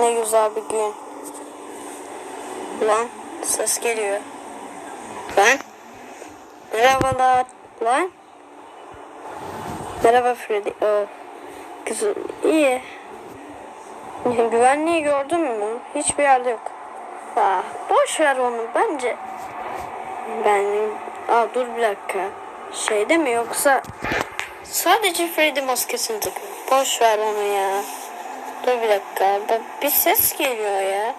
Ne güzel bir gün. Lan ses geliyor. Lan. Merhabalar. Lan. Merhaba Freddy. Oh. Güzel. İyi. Güvenliği gördün mü? Hiçbir yerde yok. Ah, boş ver onu bence. Ben... Aa, dur bir dakika. Şeyde mi yoksa... Sadece Freddy maskesini takıyor. Boş ver onu ya. Dur bir dakika. Bir- Bir ses geliyor ya.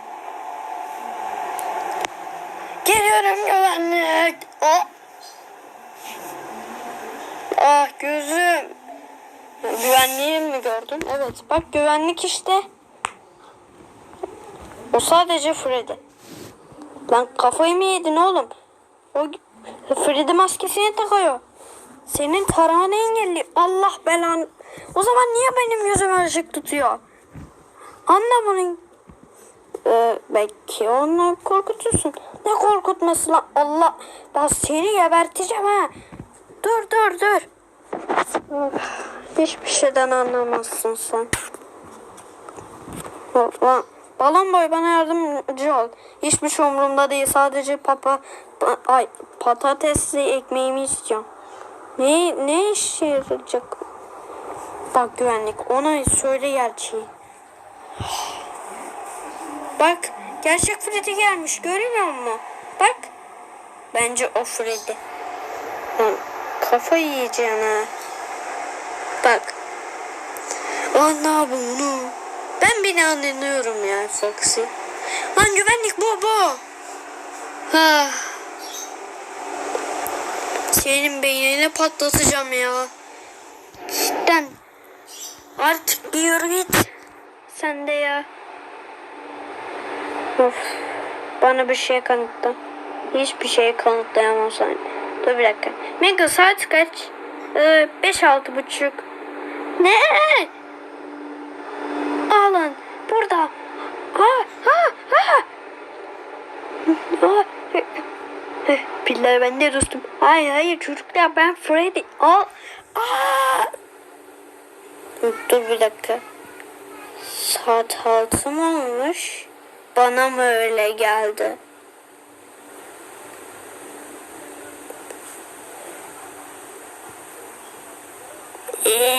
Geliyorum güvenlik. Oh. Ah gözüm. Güvenliği mi gördün? Evet. Bak güvenlik işte. O sadece Freddy. Lan kafayı mı yedin oğlum? O Freddy maskesini takıyor. Senin taramanı engelli. Allah belanı. O zaman niye benim yüzüme ışık tutuyor? Anla bunu. Ee, belki onu korkutursun. Ne korkutması lan? Allah. Ben seni geberteceğim ha. Dur dur dur. Hiçbir şeyden anlamazsın sen. Lan, balon boy bana yardımcı ol. Hiçbir şey umurumda değil. Sadece papa pa- ay patatesli ekmeğimi istiyorum. Ne ne işe yarayacak? Bak güvenlik ona söyle gerçeği. Bak gerçek Freddy gelmiş görmüyor musun? Bak. Bence o Freddy. Lan kafayı yiyeceksin ha. Bak. Anla bunu. Ben beni anlıyorum ya Foxy. Lan güvenlik bu bu. Ha. Senin beynini patlatacağım ya. Cidden. Artık bir yürü git. Sen de ya. Of. Bana bir şey kanıtla. Hiçbir şey kanıtlayamam sana. Dur bir dakika. Mega saat kaç? Ee, beş altı buçuk. Ne? Alın. Burada. Ha ha ha. Eh, Piller bende dostum. Hayır hayır çocuklar ben Freddy. Al. Aa. Dur bir dakika. Saat altı mı olmuş? Bana mı öyle geldi? Ee,